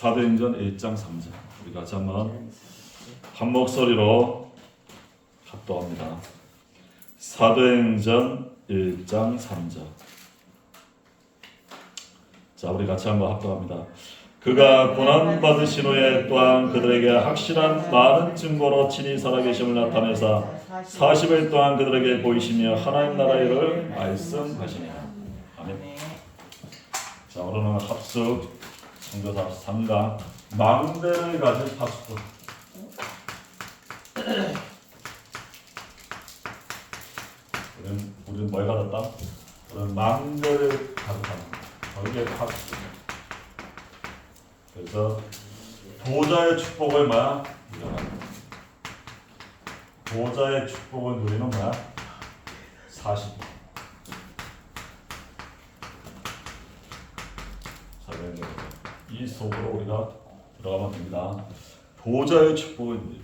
사도행전 1장 3절 우리 같이 한번 한 목소리로 합도합니다. 사도행전 1장 3절 자 우리 같이 한번 합도합니다. 그가 고난 받으신 후에 또한 그들에게 확실한 많은 증거로 친히 살아계심을 나타내사 40일 동안 그들에게 보이시며 하나님 나라의 일을 말씀하시니라. 아멘. 자 오늘은 합숙 성교사 3강 망대를 가진 파수꾼 우리는 우리는 뭘 가졌다? 우리는 망대를 가졌다. 거기에 파수꾼. 그래서 보좌의 축복을 뭐야? 보좌의 축복을 누리는 뭐야? 40. 사도행전 이 속으로 우리가 들어가면 됩니다. 보좌의 누리.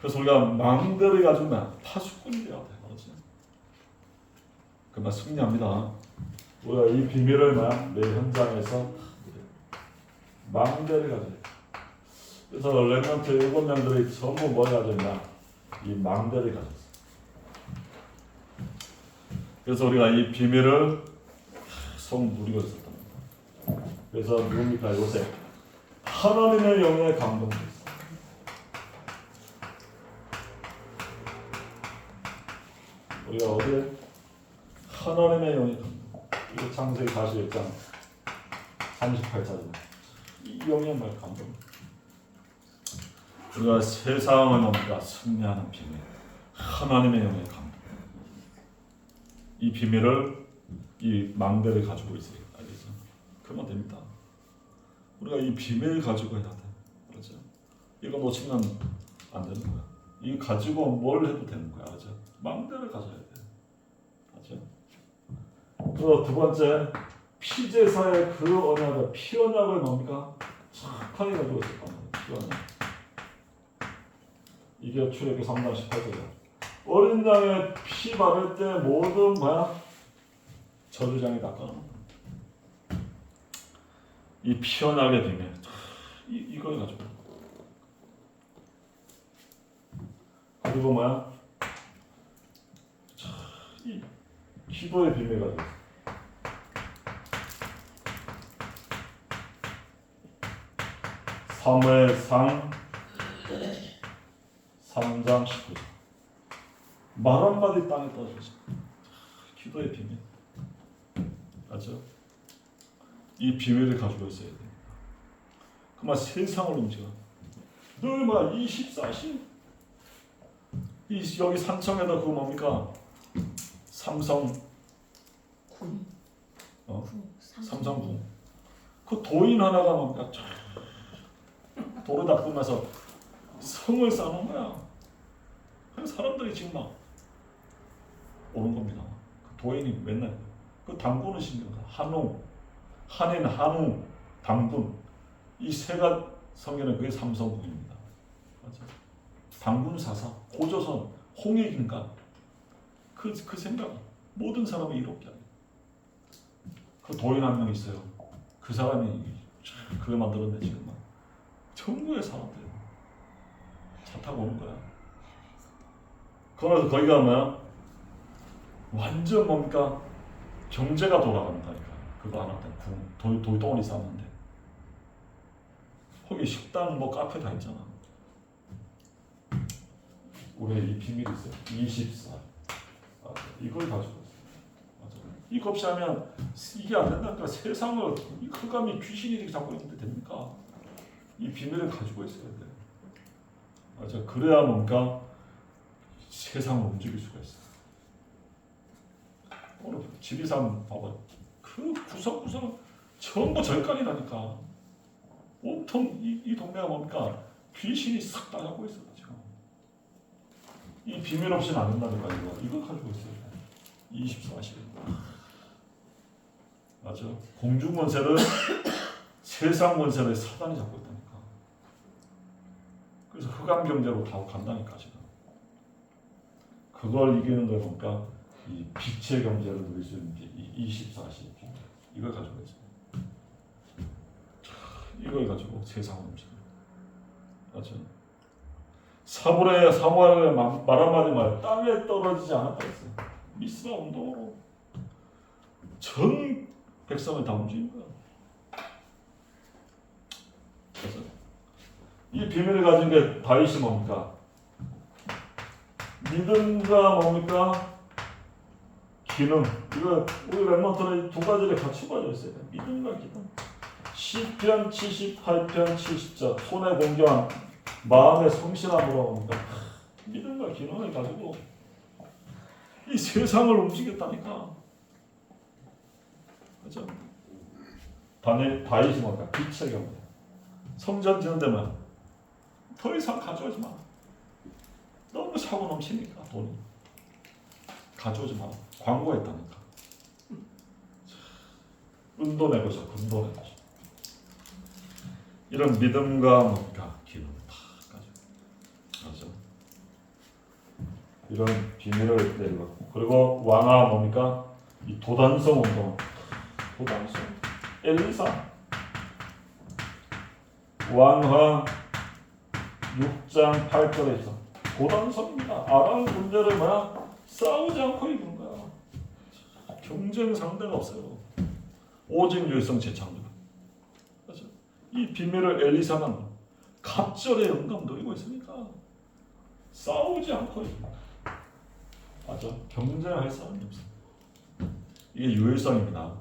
그래서 우리가 망대를 가지고 뭐야? 파수꾼이 되어야 돼. 그렇지? 그만 승리합니다. 우리가 이 비밀을? 내 현장에서 망대를 가져. 그래서 랩런트 일곱 명들이 전부 뭘 가졌냐? 이 망대를 가졌어. 그래서 우리가 이 비밀을 성 누리고 말이야. 그래서 누굽니까 요새 하나님의 영에 감동돼 있어. 우리가 어디에 하나님의 감동. 이거 창세기 41장 38절입니다. 이 영의 말 감동. 우리가 세상을 뭡니까 승리하는 비밀. 하나님의 영의 감동. 이 비밀을 이 망대를 가지고 있어요. 그러면 됩니다. 우리가 이 비밀 가지고 해야 돼. 그렇죠? 이거 놓치면 안 되는 거야. 이 가지고 뭘 해도 되는 거야. 그렇죠? 망대를 가져야 돼. 그렇죠? 그리고 두 번째 피제사의 그 언약을 피 언약을 뭡니까? 착하게 가지고 있었단 말이야. 피 언약. 이게 출애굽 3장 18절이야. 어린 양의 피 바를 때 모든 뭐야? 저주장이 닦아놓은 이 피언약의 비밀 이, 이걸 가지고. 그리고 뭐야? 자, 이 기도의 비밀 가지고 사무엘상 3장 19절 말 한마디 땅에 떨어지지. 기도의 비밀. 맞죠? 이 비밀을 가지고 있어야 돼. 그만 세상을 움직여. 늘 뭐야 24시 이 여기 산청에다 그거 뭡니까? 삼성 군. 어? 군. 삼성궁 그 도인 하나가 뭡니까 쫙 도로 닦으면서 성을 쌓는 거야. 사람들이 지금 막 오는 겁니다. 그 도인이 맨날 그 당군은 신경 한웅 한인 한웅 당군 이 세가 성에는 그게 삼성궁입니다 맞아 당군 사사 고조선 홍익인가 그, 그 생각 모든 사람이 이롭게 하는 그 도인 한 명 있어요. 그 사람이 참 그걸 만들었네 지금 막 전국의 사람들 차 타고 오는 거야. 그러면서 거기가 뭐야? 완전 뭡니까? 경제가 돌아간다니까. 그거 하나 돈, 돈, 돈이 쌓는데 거기 식당 뭐 카페 다 있잖아. 우리의 이 비밀이 있어요. 24. 아, 이걸 가지고 있어. 맞아. 이거 없이 하면 이게 안 된다니까 세상을 이 흑암이 귀신이 이렇게 잡고 있는데 됩니까? 이 비밀을 가지고 있어야 돼. 맞아. 그래야 뭔가 세상을 움직일 수가 있어. 오늘 지리산 봐봐. 그 구석구석 전부 절간이라니까. 온통 이, 이 동네가 뭡니까? 귀신이 싹 따라고 있어 지금. 이 비밀 없이는 안 된다니까 이거. 이거 가지고 있어야 돼. 24시. 맞아. 공중 권세를 세상 권세를 사단이 잡고 있다니까. 그래서 흑암 경제로 다 간다니까 지금. 그걸 이기는 걸 보니까 이 빛의 경제를 누릴 수 있는 게 이 24시 이걸 가지고 있어요. 이 이걸 가지고 세상을 움직여. 맞죠? 사물의 사물의 말 한마디 말 땅에 떨어지지 않았다 했어요. 미스라 운동으로 전 백성을 다 움직인 거야. 그래서 이 비밀을 가진 게 다윗이 뭡니까? 믿음과 뭡니까? 기능. 이거 우리 랩런터는 두 가지를 같이 가져 있어야 돼. 믿음과 기능. 시편 78편 70절 손에 공경한 마음의 성실함으로 뭡니까? 믿음과 기능을 가지고 이 세상을 움직였다니까. 그죠? 다니 다윗이 뭡니까? 빛의 경우. 성전 지는 데만 더 이상 가져오지 마. 너무 사고 넘치니까 돈이 가져오지 마. 광고했다니까. 은도 내고서 금도 내고서 이런 믿음과 뭔가 기름 다 가지고 맞아. 이런 비밀을 내리고. 그리고 왕아 뭡니까? 이 도단성 운동. 도단성. 엘리사. 왕하 6장 8절에 있어 도단성입니다. 아람 문제를 뭐야? 싸우지 않고 이기는 거야 경쟁 상대가 없어요. 오직 유일성 제창조 그렇죠? 이 비밀을 엘리사는 갑절에 영감 누리고 있으니까 싸우지 않고 맞아 경쟁할 사람이 없어 이게 유일성입니다.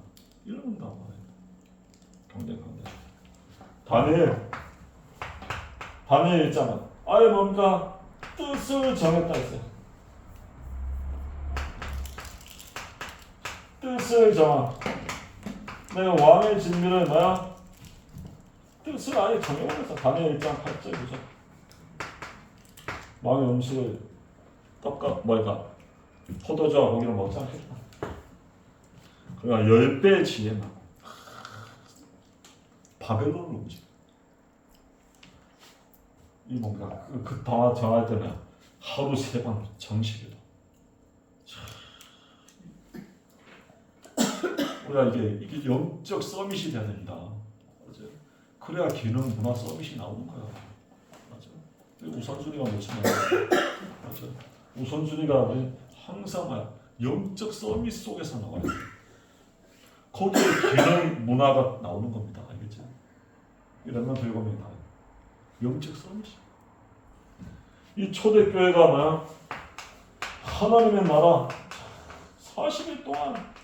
이런 다 말해요. 경쟁 상대 다니엘. 다니엘 있잖아 아예 뭡니까 뜻을 정했다 했어요 뜻을 정한 내가 왕의 진미를 뭐야 뜻을 아예 정해버렸어 다니엘 1장 8절 9절 왕의 음식을 떡과 뭐야 포도주와 고기를 않겠다 그러니까 열 배의 지혜만 바벨론을 움직여 이 뭔가 그, 그 동화 정할 때는 하루 세 번 정식이다 우리가 이게 이게 영적 서밋이. 맞아. 그래야 기능 문화 서밋이 나오는 거야. 맞아. 우선순위가 뭐잖아. 맞아. 우선순위가 항상 뭐야? 영적 서밋 속에서 나와요. 거기에 기능 문화가 나오는 겁니다. 알겠지? 이러면 들고면 다 영적 서밋이. 이 초대교회가 뭐야? 하나님의 나라 40일 동안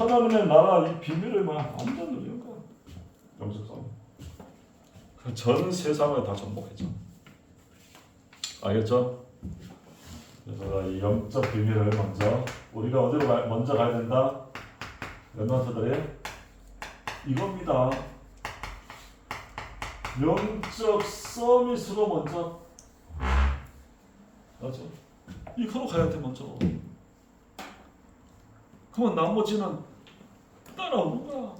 하나님의 나라 이 비밀을 막 완전 누리는 거야. 영적성. 전 세상을 다 정복했죠. 알겠죠? 그래서 이 영적 비밀을 먼저 우리가 어디로 가, 먼저 가야 된다? 랩런트들이 이겁니다. 영적 서밋으로 먼저 맞아. 이거로 가야 돼 먼저. 그러면 나머지는 따라오는 거야.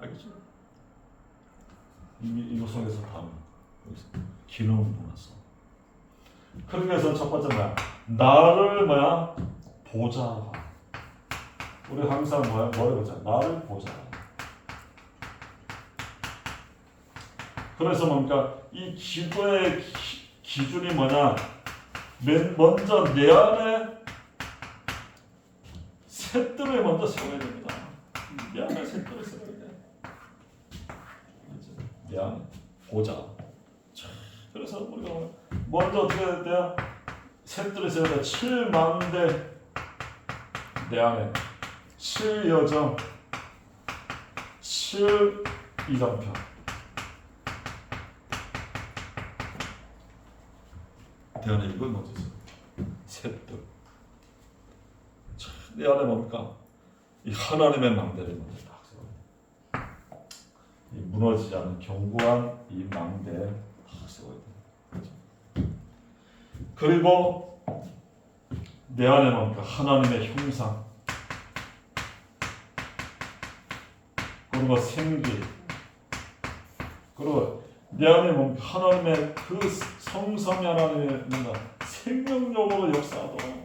알겠죠? 이미 이거 속에서 다 여기서 기능을 몰랐어. 그래서 첫 번째 뭐야? 나를 뭐야? 보자. 우리 항상 뭐야? 뭐라고 하자? 나를 보자. 그래서 뭡니까? 이 기도의 기, 기준이 뭐냐? 맨 먼저 내 안에 셋들을 먼저 세워야 됩니다. 내 안에 셋들을 세워야 돼. 내 안에 보자. 자, 그래서 우리가 먼저 어떻게 해야 돼요? 셋들을 세워야 돼. 7만 대 내 안에 7여정 7 이정편 내 안에 이걸 먼저 세워. 셋들 내 안에 뭡니까? 이 하나님의 망대를 먼저 딱 세워야 돼. 이 무너지지 않는 견고한 이 망대 딱 세워야 돼. 그리고 내 안에 뭡니까? 하나님의 형상 그리고 생기 그리고 내 안에 뭡니까? 하나님의 그 성삼위 하나님의 뭔가 생명력으로 역사하도록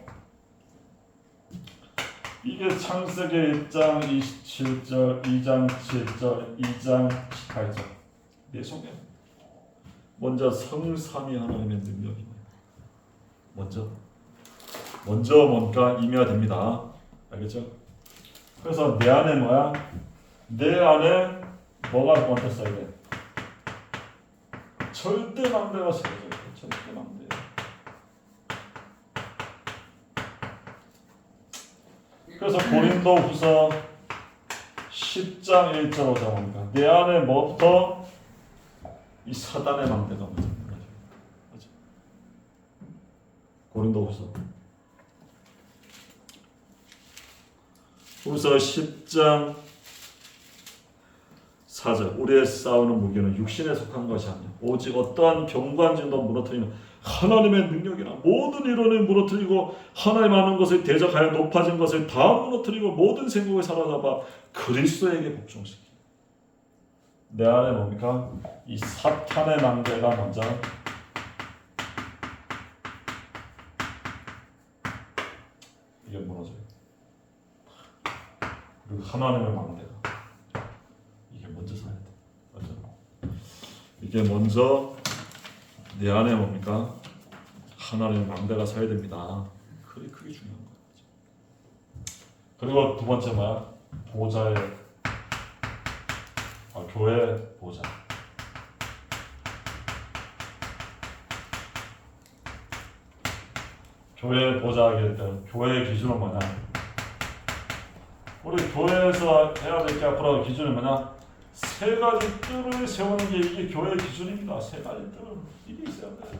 이게 창세기 1장 27절, 2장 7절, 2장 18절. 내 속에 먼저 성삼위 하나님의 능력이 먼저 먼저 뭔가 임해야 됩니다. 알겠죠? 그래서 내 안에 뭐야? 내 안에 뭐가 먼저 써야 돼? 절대 망대가 써야 돼. 절대 망대. 그래서 고린도 후서 10장 1절 5절 보니까 내 안에 뭐부터? 이 사단의 망대가 먼저 있는 거죠. 그죠? 고린도 후서. 후서 10장 4절. 우리의 싸우는 무기는 육신에 속한 것이 아니라 오직 어떠한 경관진도 무너뜨리는 하나님의 능력이라 모든 이론을 무너뜨리고 하나님 아는 것을 대적하여 높아진 것을 다 무너뜨리고 모든 생각을 사로잡아 그리스도에게 복종시키 내 안에 뭡니까? 이 사탄의 망대가 먼저. 이게 무너져요. 그리고 하나님의 망대가. 이게 먼저 서야 돼. 맞죠? 이게 먼저 내 안에 뭡니까? 하나님의 망대가 서야 됩니다. 그게 그게 중요한 거죠. 그리고 두 번째 뭐야? 보좌의 아, 교회 보좌. 교회 보좌 하게 때 교회의 기준은 뭐냐? 우리 교회에서 해야 될 게 앞으로 기준은 뭐냐? 세 가지 뜰을 세우는 게 이게 교회 기준입니다. 세 가지 뜰 이게 있어야 돼.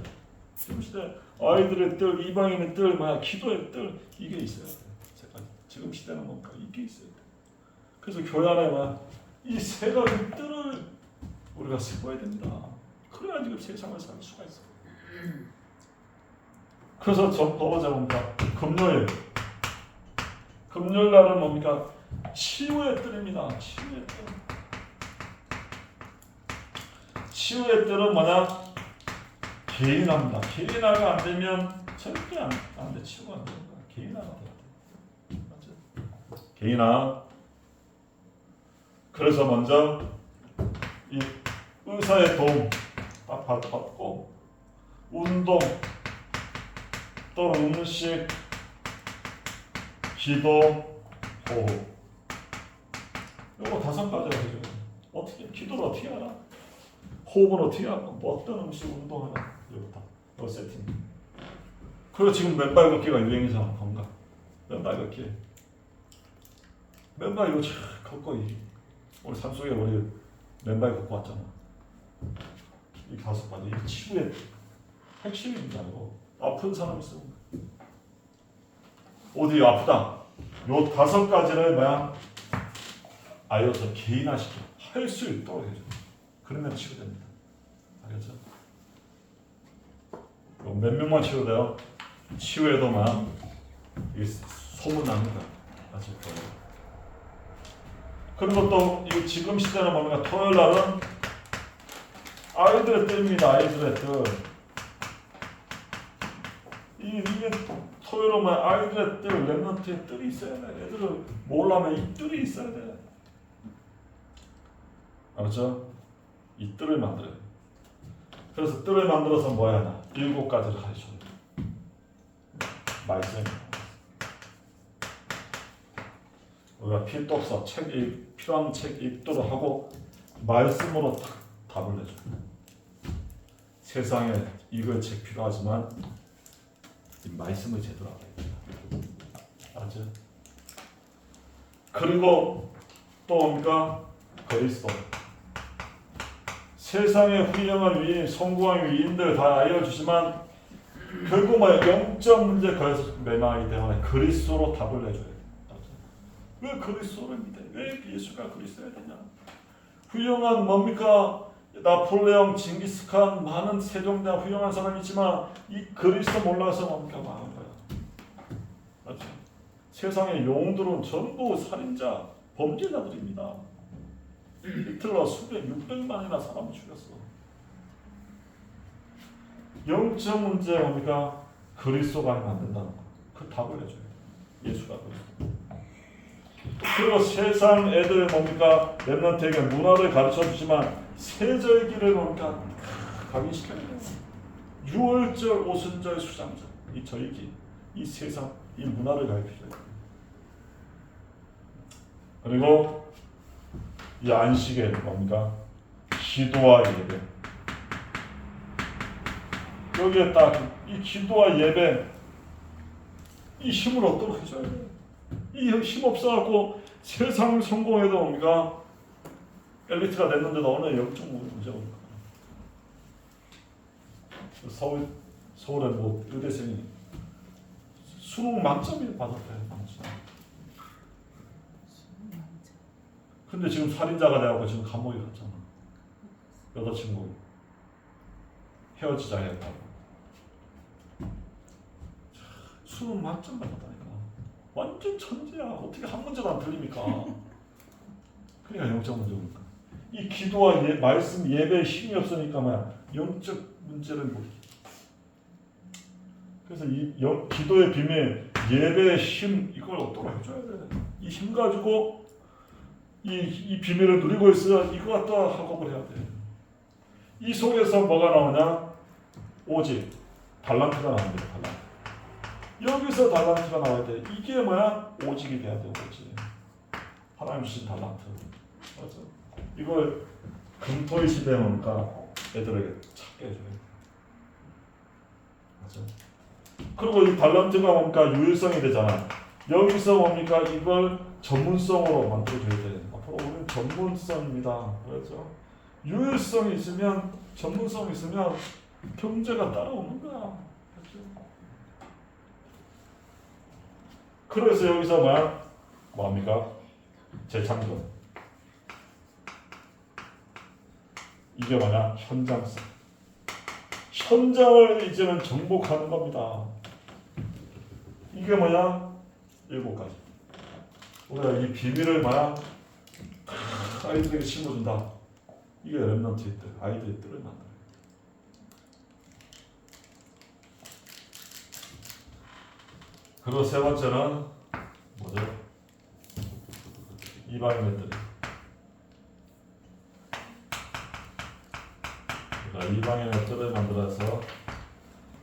지금 시대 아이들의 뜰, 이방인의 뜰, 뭐야 기도의 뜰 이게 있어야 돼. 세 가지. 지금 시대는 뭔가 이게 있어야 돼. 그래서 교회 안에 뭐이세 가지 뜰을 우리가 세워야 됩니다. 그래야 지금 세상을 살 수가 있어. 그래서 저 봐보자 뭡니까 금요일 금요일 날은 뭡니까 치유의 뜰입니다. 치유의 뜰. 뜰은 뭐냐? 개인화입니다. 개인화가 안 되면 절대 안, 안 돼. 치유가 안 되는 거야. 개인화가 돼야 돼. 맞죠? 개인화. 그래서 먼저 이 의사의 도움 딱 받- 받고 운동 또 음식 기도 호흡 요거 다섯 가지가 되죠. 어떻게 기도를 어떻게 하나? 호흡은 어떻게 하고 뭐 어떤 음식 운동하나 이거부터 요 세팅. 그리고 지금 맨발 걷기가 유행이잖아 건강. 맨발 걷기. 맨발 이거 참 걷고 이 우리 산속에 우리 맨발 걷고 왔잖아. 이 다섯 가지 이 치유의 핵심입니다 이거. 아픈 사람 있으면 어디 아프다. 요 다섯 가지를 뭐야 알려서 개인화시켜 할 수 있도록 해줘. 그러면 치유됩니다. 알겠죠? 요몇 명만 치유돼요? 치유해도만 이 소문 납니다. 아실 거예요. 그리고 또이 지금 시대는 뭡니까? 토요일 날은 아이들의 뜰입니다. 아이들의 뜰. 이 이게 토요일은 뭐 아이들의 뜰, 랩런트의 뜰이 있어야 돼. 애들을 몰라면 이 뜰이 있어야 돼. 알았죠? 이 뜰을 만들어요. 그래서 뜰을 만들어서 뭐 해야 하나? 일곱 가지를 가르쳐요. 말씀. 우리가 필독서 책 읽, 필요한 책 읽도록 하고 말씀으로 딱 답을 내줘. 세상에 읽을 책 필요하지만 이 말씀을 제대로 알아야 돼. 알았죠? 그리고 또 뭡니까? 그리스도. 세상의 훌륭한 위인, 성공한 위인들 다 알려주지만 결국 뭐 영적 문제 거기서 매망하기 때문에 그리스도로 답을 내줘야 돼. 왜 그리스도를 믿어? 왜 예수가 그리스도야 되냐? 훌륭한 뭡니까? 나폴레옹, 징기스칸 많은 세종대왕 훌륭한 사람이 있지만 이 그리스도 몰라서 뭡니까 망한 거야. 맞죠? 세상의 영웅들은 전부 살인자, 범죄자들입니다. 히틀러 수백, 600만이나 사람을 죽였어. 영적 문제 뭡니까? 그리스도가 된다는 거. 그 답을 해줘요. 예수가 그리스도. 그리고 세상 애들 뭡니까 랩런트에게 문화를 가르쳐 주지만 세절기를 뭡니까 각인시켜야 돼요. 유월절, 오순절, 수장절 이 절기 이 세상 이 문화를 가르쳐야 돼요. 그리고 이 안식에 뭡니까 기도와 예배 여기에 딱 이 기도와 예배 이 힘을 얻도록 해줘야 돼요. 이힘 없어갖고 세상 성공해도 뭡니까 엘리트가 됐는데도 어느 영적 문제가 옵니까? 서울 서울에 뭐 의대생이 수능 만점이 받았대요. 만점. 근데 지금 살인자가 돼갖고 지금 감옥에 갔잖아. 여자친구 헤어지자 했다고. 수능 만점 받았다니까. 완전 천재야. 어떻게 한 문제도 안 틀립니까? 그러니까 영적 문제니까. 이 기도와 예, 말씀 예배에 힘이 없으니까 뭐야 영적 문제를 못. 그래서 이 영, 기도의 비밀, 예배의 힘 이걸 얻도록 해줘야 돼. 이 힘 가지고 이, 이 비밀을 누리고 있어야 이거 갖다 학업을 해야 돼. 이 속에서 뭐가 나오냐? 오직 달란트가 나옵니다. 달란트. 여기서 달란트가 나와야 돼. 이게 뭐야? 오직이 돼야 돼. 오직. 하나님 주신 달란트. 맞아. 이걸 금토의 시대에 오니까 애들에게 찾게 해줘야 돼. 맞아. 그리고 이 달란트가 뭡니까? 유일성이 되잖아. 여기서 뭡니까? 이걸 전문성으로 만들어줘야 돼. 앞으로 우리는 전문성입니다. 그렇죠? 유일성이 있으면 전문성이 있으면 경제가 따라오는 거야. 그렇죠? 그래서 여기서 뭐야? 뭐합니까? 재창조. 이게 뭐냐? 현장성. 현장을 이제는 정복하는 겁니다. 이게 뭐냐? 일곱 가지. 우리가 이 비밀을 뭐야? 아이들에게 심어준다. 이게 랩런트의 뜻, 아이들의 뜻을 만들어요. 그리고 세 번째는 뭐죠? 이방인들이. 그러니까 이방인의 뜻을 만들어서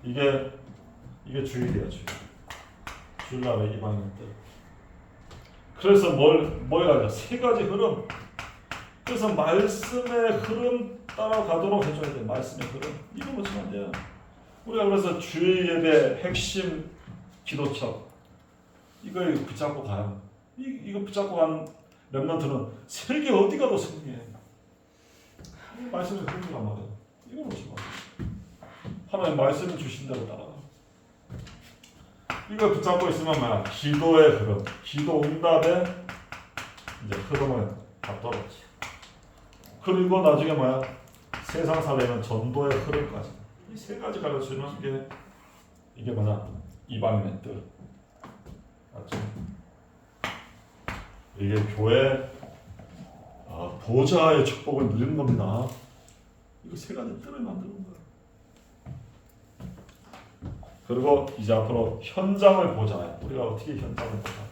이게 이게 주일이야 주일. 주일날의 이방인 뜻. 그래서 뭘, 뭘 가져? 세 가지 흐름. 그래서 말씀의 흐름 따라가도록 해줘야 돼. 말씀의 흐름. 이거 보시면 안 돼요. 우리가 그래서 주일 예배 핵심 기도처. 이걸 붙잡고 가요. 이, 이거 붙잡고 간 랩런트는 세계 어디 가도 승리해. 말씀의 흐름이란 말이에요. 이거 보시면 하나님 말씀 주신 대로 따라가. 이걸 붙잡고 있으면 뭐야? 기도의 흐름, 기도 응답의 이제 흐름을 잡도록. 그리고 나중에 뭐야? 세상 살려면 전도의 흐름까지. 이 세 가지 가르치는 게 이게 뭐냐? 이방인의 뜻. 맞죠? 이게 교회 아, 보좌의 축복을 누리는 겁니다. 이거 세 가지 뜻을 만드는 거야. 그리고 이제 앞으로 현장을 보자. 우리가 어떻게 현장을 보자.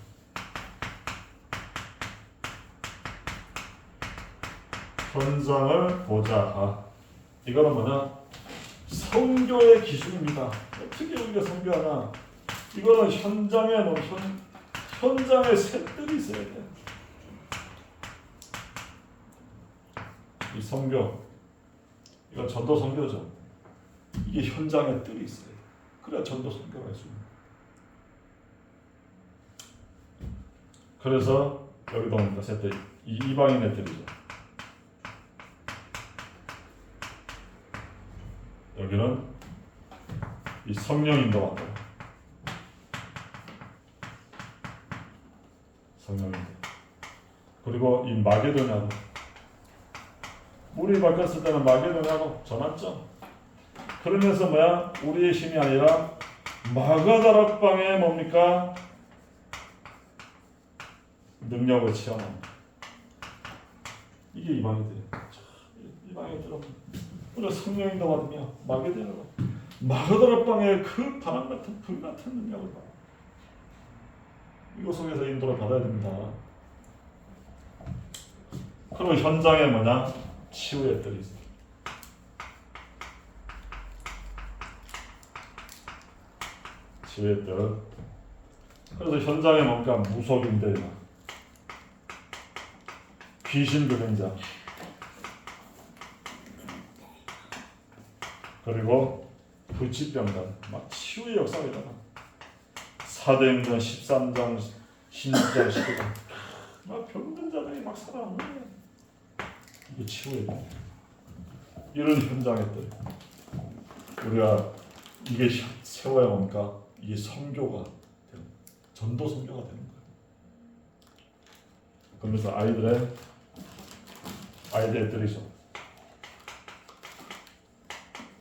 현장을 보자. 아, 이거는 뭐냐? 성교의 기준입니다. 어떻게 우리가 성교하나? 이거는 현장에 뭐 현, 현장에 셋들이 있어야 돼. 이 성교, 이건 전도 성교죠. 이게 현장에 뜰이 있어야 돼. 그래야 전도 성교가 있습니다. 그래서 여기도 옵니다. 셋들 이 이방인 애들이죠. 여기는 이 성령 인도받다. 성령 인도. 그리고 이 마게도냐로 물이 바뀌었을 때는 마게도냐로 전환점. 그러면서 뭐야? 우리의 힘이 아니라 마가다락방에 뭡니까? 능력을 체험합니다. 이게 이방인들. 이방인들은 우리가 성령인도 받으며 마게도냐로 마가다락방에 그 바람 같은 불 같은 능력을 받아. 이곳 속에서 인도를 받아야 됩니다. 그리고 현장에 뭐냐 치유의 뜰이 있어. 치유의 뜰. 그래서 현장에 뭔가 무속인들, 귀신 들린 자, 그리고 불치병단, 막 치유의 일어나. 사도행전 13장, 16장, 19장. 막 병든 자들이 막 살아나는 거야. 이게 치유의 일. 이런 현장에 또 우리가 이게 시- 세워야 뭡니까? 이게 성교가 되는 전도 성교가 되는 거예요. 그러면서 아이들의 아이들들이죠.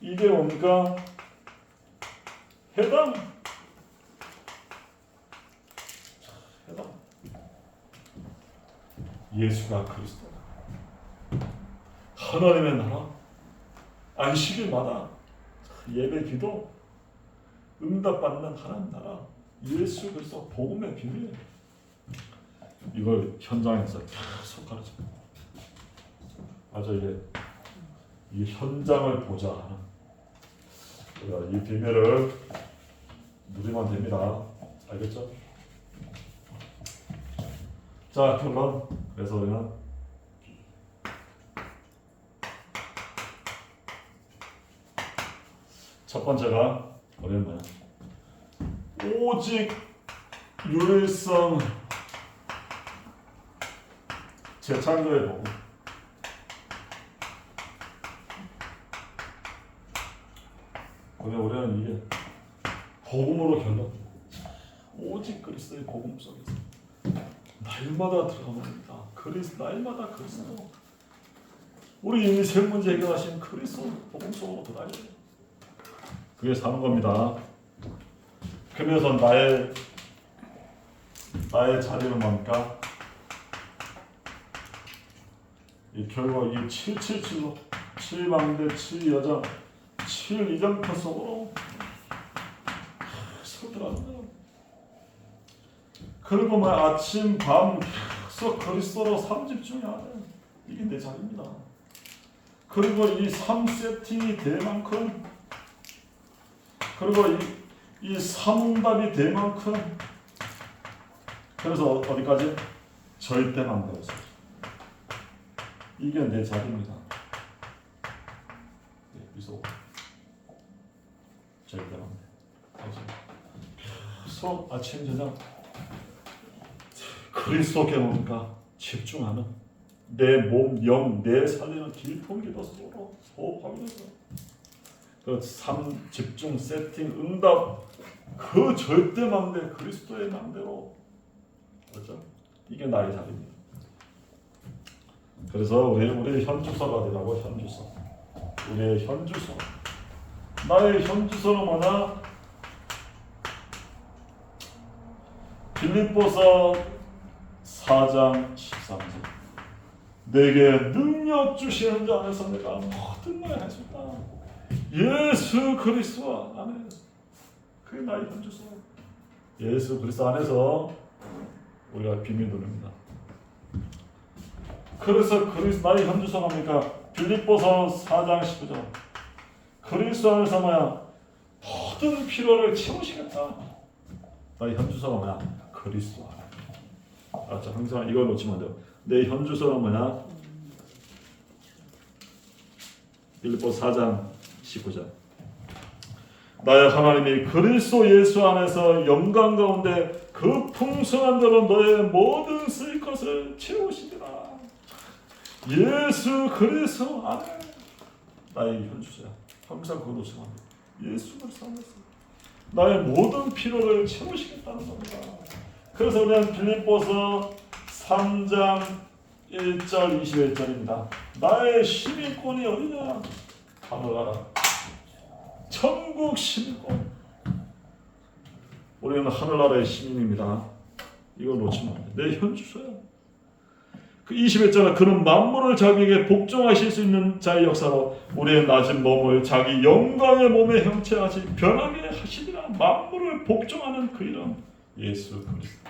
이게 뭡니까? 해당 해당 예수가 그리스도다. 하나님의 나라 안식일마다 예배 기도 응답받는 하나님 나라 예수 그리스도 복음의 비밀. 이걸 현장에서 계속 가르쳐 맞아 이게. 이 현장을 보자. 우리가 이 비밀을 누리면 됩니다. 알겠죠? 자 결론. 그래서 우리는 첫 번째가 뭐야? 오직 유일성 재창조의 복음. 오늘 우리는 이게 복음으로 결론. 오직 그리스도의 복음 속에서 날마다 들어갑니다. 그리스 날마다 그리스도. 우리 인생 문제 해결하신 그리스도 복음 속으로 들어가야 돼요. 그게 사는 겁니다. 그러면서 나의 나의 자리는 뭡니까? 이 결국 이 777로 7망대 7여정 7이정표 속으로 서들어가는 거예요. 그리고 뭐 아침 밤 계속 그리스도로 삼 집중해야 돼. 이게 내 자리입니다. 그리고 이 3세팅이 될 만큼 그리고 이, 이 삼응답이 될 만큼 그래서 어디까지? 절대만 되었어. 이게 내 자리입니다. 네, 미소. 절대만? 계속 아침 저녁 그리스도께 뭡니까? 집중하는 내 몸, 영, 내 살리는 길품기도 서로 호흡하면서 그삼 집중 세팅 응답 그 절대 망대 그리스도의 망대로 그렇죠? 이게 나의 자리입니다. 그래서 우리 우리 현주소가 되라고 현주소 우리의 현주소 나의 현주소는 뭐냐? 빌립보서 4장 13절 내게 능력 주시는 자 안에서 내가 모든 걸할수 있다. 예수 그리스도 안에 그게 나의 현주소. 예수 그리스도 안에서 우리가 비밀 누립니다. 그래서 그리스 나의 현주소가 뭡니까? 빌립보서 4장 19절. 그리스도 안에서 뭐야? 모든 필요를 채우시겠다. 나의 현주소가 뭐야? 그리스도 안에. 알았죠? 항상 이걸 놓치면 안 돼요. 내 현주소는 뭐냐? 빌립보 4장 19절. 나의 하나님이 그리스도 예수 안에서 영광 가운데 그 풍성한 대로 너의 모든 쓰일 것을 채우시리라. 예수 그리스도 안에 나의 현주소야. 항상 안 돼. 예수 그리스도 안에서 나의 모든 필요를 채우시겠다는 겁니다. 그래서 우리는 빌립보서 3장 1절 21절입니다. 나의 시민권이 어디냐? 하늘 나라. 천국 시민권. 우리는 하늘나라의 시민입니다. 이걸 놓치면 안 돼. 내 현주소야. 그 21절은 그는 만물을 자기에게 복종하실 수 있는 자의 역사로 우리의 낮은 몸을 자기 영광의 몸의 형체같이 변하게 하시리라. 만물을 복종하는 그 이름 예수 그리스도.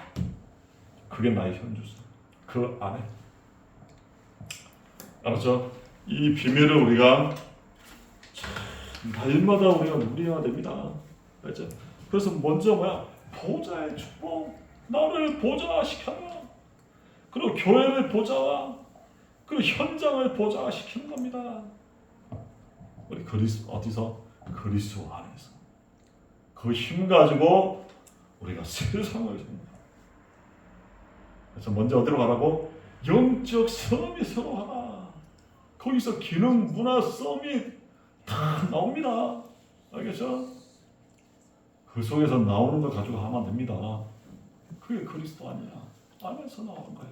그게 나의 현주소. 그 안에 알았죠? 이 비밀을 우리가 참 날마다 우리가 누려야 됩니다. 알죠? 그래서 먼저 뭐야? 보좌의 축복, 나를 보좌시켜라. 그리고 교회를 보좌와 그리고 현장을 보좌시키는 겁니다. 우리 그리스 어디서 그리스도 안에서 그 힘 가지고 우리가 세상을 삽니다. 그래서 먼저 어디로 가라고? 영적 서밋으로 하라. 거기서 기능, 문화, 서밋 다 나옵니다. 알겠죠? 그 속에서 나오는 걸 가지고 하면 안 됩니다. 그게 그리스도 아니야. 안에서 나오는 거야.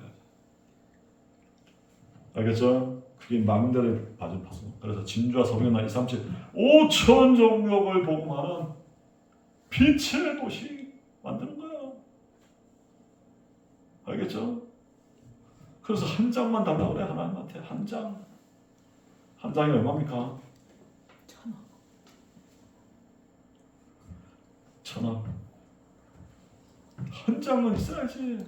알겠죠? 그게 망대를 받은 파수. 그래서 진주와 서빙나 이삼칠 5천 종족을 복음하는 빛의 도시 만드는 거야. 알겠죠? 그래서 한 장만 달라고 그래 하나님한테 한 장. 한 장이 얼마입니까? 천억. 천억. 한 장은 있어야지.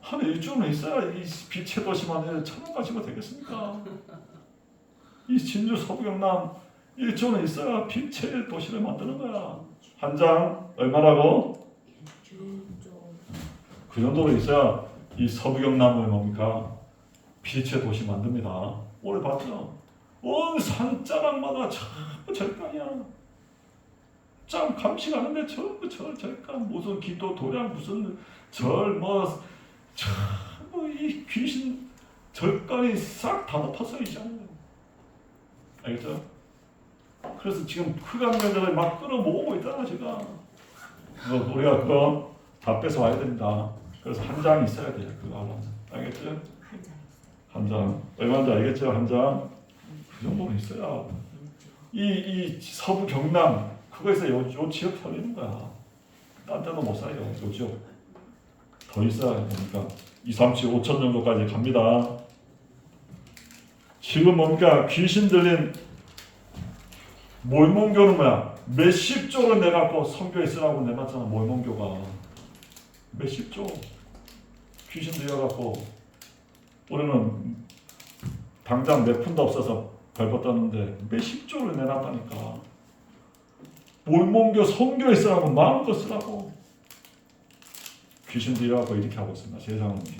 한 일주는 있어야 이 빛의 도시만 천억 가지고 되겠습니까? 이 진주 서부 경남 일주는 있어야 빛의 도시를 만드는 거야. 한 장 얼마라고? 그 정도로 있어야 이 서부 경남을 뭡니까? 빛의 도시 만듭니다. 오래 봤죠? 온 산자락마다 전부 절간이야. 짱 감시 가는데 전부 절 절간 무슨 기도 도량 무슨 절뭐 전부 이 귀신 절간이 싹 다 덮어서 있잖아요. 알겠죠? 그래서 지금 흑암면들을 막 끌어모으고 있다 제가. 그거 우리가 그거 다 뺏어 와야 됩니다. 그래서 한 장 있어야 돼요. 그거 하려면 알겠죠? 한 장. 한 장. 얼마인지 알겠죠? 한 장. 그 정도는 있어야 이, 이 서부 경남 그거에서 요, 요 지역 살리는 거야. 딴 데도 못 살려. 요 지역 더 있어야 되니까 2, 3, 7, 5천 정도까지 갑니다. 지금 뭡니까 귀신 들린 몰몬교는 뭐야? 몇십 조를 내갖고 성교에 쓰라고 내놨잖아 몰몬교가 몇십 조 귀신 들여갖고 우리는 당장 몇 푼도 없어서 떴는데 몇십 조를 내놨다니까 몰몬교 성교에 쓰라고 마음껏 쓰라고. 귀신 들여갖고 이렇게 하고 있습니다. 세상은 귀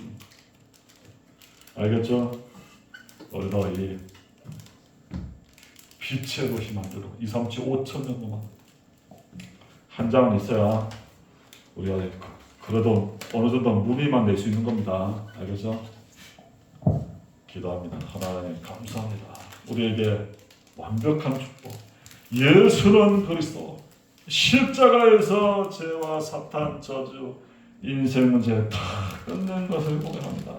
알겠죠? 우리도 이 빛의 도시 만들어. 2, 3, 7, 5천 정도만. 한 장은 있어야 우리가 그래도 어느 정도 무비만 낼 수 있는 겁니다. 알겠죠? 기도합니다. 하나님 감사합니다. 우리에게 완벽한 축복. 예수는 그리스도 십자가에서 죄와 사탄 저주 인생 문제 다 끝낸 것을 고백합니다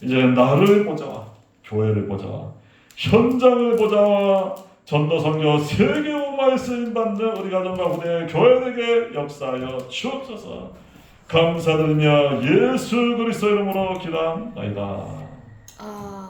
이제 나를 보자와 교회를 보자와 현장을 보자와 전도 선교 세계오마에 쓰임 받는 우리 가정과 우리의 교회에게 역사하여 주옵소서 감사드리며 예수 그리스도 이름으로 기도합니다. 아.